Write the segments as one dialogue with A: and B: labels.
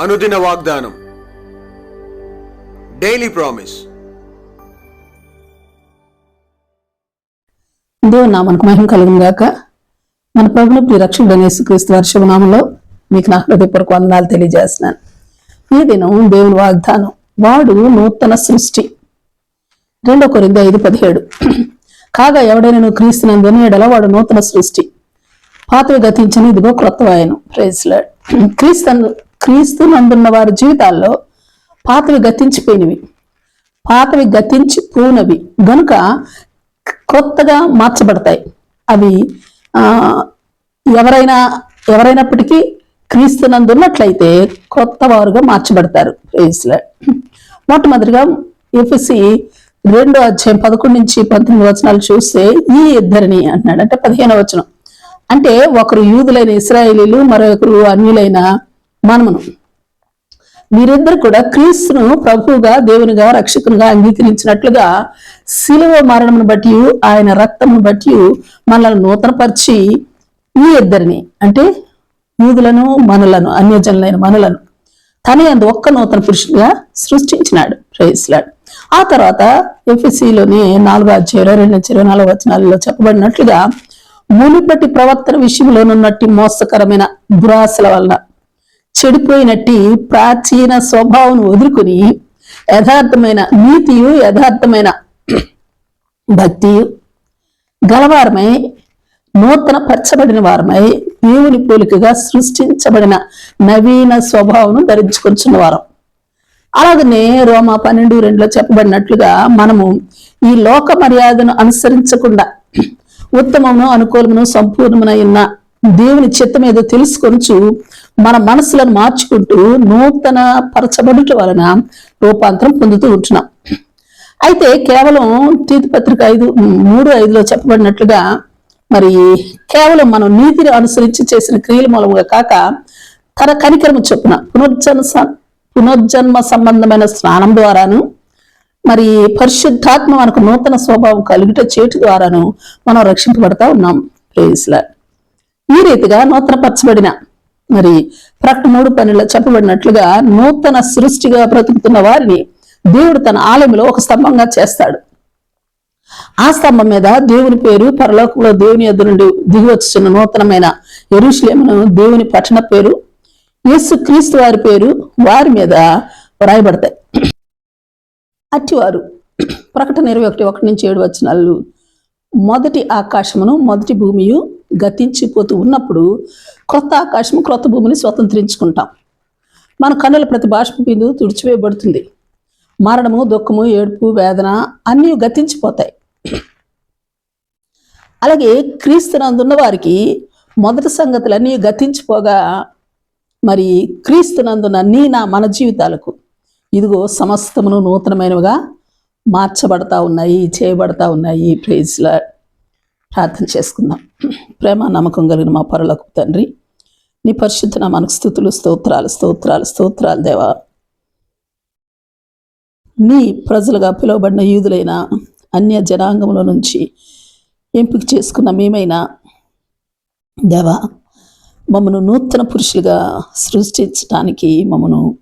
A: అనుదిన వాగ్దానం. Daily promise
B: దేవుని నామనకు మహిమ కలుగును గాక. మన ప్రభుని ప్రియ రక్షకుడు యేసుక్రీస్తు వారి మీకు నా హృదయపూర్వక వందనాలు తెలియజేస్తున్నాను. ఈ దినం దేవుని వాగ్దానం వాడు నూతన సృష్టి. రెండో కొరింది ఐదు పదిహేడు. కాగా ఎవడైనా నువ్వు క్రీస్తునందుని ఎడల వాడు నూతన సృష్టి. పాతవి గతించని ఇదిగో క్రొత్త వాయను ప్రైజ్లాడ్ క్రీస్తు క్రీస్తు నందున్న వారి జీవితాల్లో పాతవి గతించిపోయినవి. పాతవి గతించి పోనవి గనుక కొత్తగా మార్చబడతాయి. అవి ఎవరైనా ఎవరైనప్పటికీ క్రీస్తునందు ఉన్నట్లయితే కొత్త వారుగా మార్చబడతారు. మొట్టమొదటిగా ఎఫ్సి రెండో అధ్యాయం పదకొండు నుంచి పంతొమ్మిది వచనాలు చూస్తే ఈ ఇద్దరిని అంటున్నాడు అంటే పదిహేను వచనం. అంటే ఒకరు యూదులైన ఇస్రాయేలీలు మరొకరు అన్యులైన మనమును. మీరిద్దరు కూడా క్రీస్తును ప్రభువుగా దేవునిగా రక్షకునిగా అంగీకరించినట్లుగా శిలువ మరణమును బట్టి ఆయన రక్తమును బట్టి మనల్ని నూతనపరిచి ఈ ఇద్దరిని అంటే యూదులను మనులను అన్యజనులైన మనులను తన అందు ఒక్క నూతన పురుషుడిగా సృష్టించినాడు. ప్రేయస్లాడు ఆ తర్వాత ఎఫ్ఎస్సిలోని నాలుగో అధ్యాయం రెండు నుంచి ఇరవై నాలుగు వచనాలలో చెప్పబడినట్లుగా మునుపటి ప్రవర్తన విషయంలోనున్నట్టు మోసకరమైన దురాశల వలన చెడిపోయినట్టి ప్రాచీన స్వభావం వదులుకుని యథార్థమైన నీతియు యథార్థమైన భక్తియు గలవారమై నూతన పరచబడిన వారమై దేవుని పోలికగా సృష్టించబడిన నవీన స్వభావం ధరించుకొచ్చిన వారం. అలాగనే రోమా పన్నెండు రెండులో చెప్పబడినట్లుగా మనము ఈ లోక మర్యాదను అనుసరించకుండా ఉత్తమమును అనుకూలమును సంపూర్ణమునైన దేవుని చిత్తం ఏదో తెలుసుకొనుచు మన మనసులను మార్చుకుంటూ నూతన పరచబడుట వలన రూపాంతరం పొందుతూ ఉంటున్నాం. అయితే కేవలం తీతి పత్రిక ఐదు మూడు ఐదులో చెప్పబడినట్లుగా మరి కేవలం మనం నీతిని అనుసరించి చేసిన క్రియల మూలముగా కాక తన కనికరము చొప్పున పునర్జన్మ పునర్జన్మ సంబంధమైన స్నానం ద్వారాను మరి పరిశుద్ధాత్మ మనకు నూతన స్వభావం కలుగుట చేటు ద్వారాను మనం రక్షింపబడతా ఉన్నాం. ప్రేయస్లా ఈ రీతిగా నూతనపరచబడిన మరి ప్రకటన మూడు పనుల్లో చెప్పబడినట్లుగా నూతన సృష్టిగా బ్రతుకుతున్న వారిని దేవుడు తన ఆలయంలో ఒక స్తంభంగా చేస్తాడు. ఆ స్తంభం మీద దేవుని పేరు పరలోకంలో దేవుని ఎదురు నుండి దిగి నూతనమైన ఎరుషులేమును దేవుని పట్టణ పేరు యేసు క్రీస్తు వారి పేరు వారి మీద వ్రాయబడతాయి. అట్టివారు ప్రకటన ఇరవై ఒకటి ఒకటి నుంచి ఏడు వచనాలు మొదటి ఆకాశమును మొదటి భూమియు గతించిపోతూ ఉన్నప్పుడు క్రొత్త ఆకాశము క్రొత్త భూమిని స్వతంత్రించుకుంటాం. మన కన్నుల ప్రతి బాష్ప బిందు తుడిచివేయబడుతుంది. మరణము దుఃఖము ఏడుపు వేదన అన్నీ గతించిపోతాయి. అలాగే క్రీస్తునందున్న వారికి మొదటి సంగతులన్నీ గతించిపోగా మరి క్రీస్తునందున్న నీ నా మన జీవితాలకు ఇదిగో సమస్తమును నూతనమైనవిగా మార్చబడతా ఉన్నాయి చేయబడతా ఉన్నాయి. ప్రైజ్లా ప్రార్థన చేసుకుందాం. ప్రేమ నమ్మకం కలిగిన మా పరులకు తండ్రి నీ పరిశుద్ధ మనకు స్థుతులు స్తోత్రాలు స్తోత్రాలు స్తోత్రాలు దేవా. నీ ప్రజలుగా పిలువబడిన యూదులైన అన్య జనాంగముల నుంచి ఎంపిక చేసుకున్న మేమైనా దేవా మమ్మను నూతన పురుషులుగా సృష్టించడానికి మమ్మను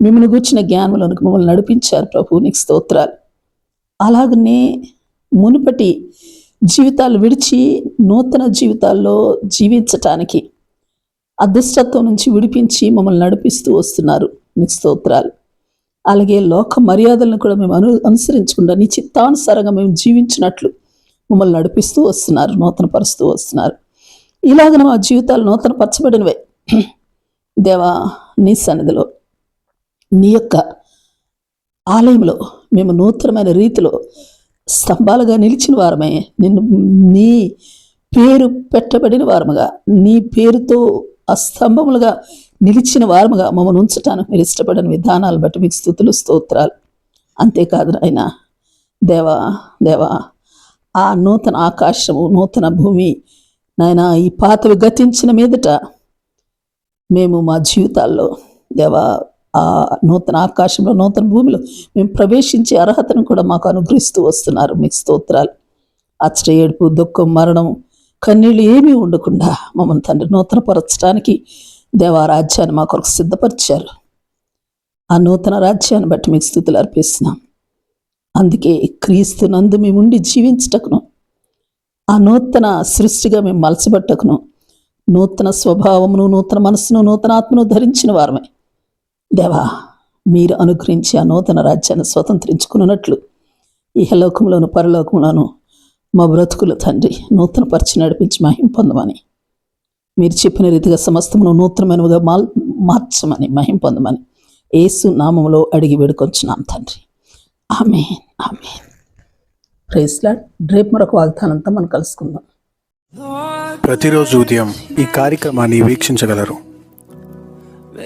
B: మిమ్మల్ని గుర్చిన జ్ఞానంలోనికి మమ్మల్ని నడిపించారు ప్రభు నీకు స్తోత్రాలు. అలాగనే మునుపటి జీవితాలు విడిచి నూతన జీవితాల్లో జీవించటానికి అదృష్టత్వం నుంచి విడిపించి మమ్మల్ని నడిపిస్తూ వస్తున్నారు మీకు స్తోత్రాలు. అలాగే లోక మర్యాదలను కూడా మేము అను అనుసరించకుండా నీ చిత్తానుసారంగా మేము జీవించినట్లు మమ్మల్ని నడిపిస్తూ వస్తున్నారు నూతన పరుస్తూ వస్తున్నారు. ఇలాగ మా జీవితాలు నూతన పరచబడినవే దేవా నీ సన్నిధిలో నీ యొక్క ఆలయంలో మేము నూతనమైన రీతిలో స్తంభాలుగా నిలిచిన వారమే. నిన్ను నీ పేరు పెట్టబడిన వారముగా నీ పేరుతో ఆ స్తంభములుగా నిలిచిన వారముగా మమ్మల్ని ఉంచటానికి మీరు ఇష్టపడిన విధానాలు బట్టి మీకు స్థుతులు స్తోత్రాలు. అంతేకాదు ఆయన దేవా దేవా ఆ నూతన ఆకాశము నూతన భూమి నాయన ఈ పాతవి గతించిన మీదట మేము మా జీవితాల్లో దేవా ఆ నూతన ఆకాశంలో నూతన భూమిలో మేము ప్రవేశించే అర్హతను కూడా మాకు అనుగ్రహిస్తూ వస్తున్నారు. మీకు స్తోత్రాలు అచ్చట ఏడుపు దుఃఖం మరణం కన్నీళ్ళు ఏమీ ఉండకుండా మమ్మల్ని తండ్రి నూతనపరచడానికి దేవారాజ్యాన్ని మా కొరకు సిద్ధపరిచారు. ఆ నూతన రాజ్యాన్ని బట్టి మీకు స్థుతులు అర్పిస్తున్నాం. అందుకే క్రీస్తు నందు మేము ఉండి జీవించటకును ఆ నూతన సృష్టిగా మేము మలచబట్టకును నూతన స్వభావమును నూతన మనస్సును నూతన ఆత్మను ధరించిన వారమే. దేవా మీరు అనుగ్రహించి ఆ నూతన రాజ్యాన్ని స్వతంత్రించుకున్నట్లు ఇహలోకంలోను పరలోకంలోను మా బ్రతుకులు తండ్రి నూతన పరిచి నడిపించి మహిం పొందమని. మీరు చెప్పిన రీతిగా సమస్తమును నూతనమైనవిగా మాల్ మార్చమని మహిం పొందమని ఏసు నామంలో అడిగి వేడుకొచ్చున్నాం తండ్రి. ఆమె ఆమె ప్రేస్లాడ్ రేపు మరొక వాగ్దానంతో మనం కలుసుకుందాం.
A: ప్రతిరోజు ఉదయం ఈ కార్యక్రమాన్ని వీక్షించగలరు.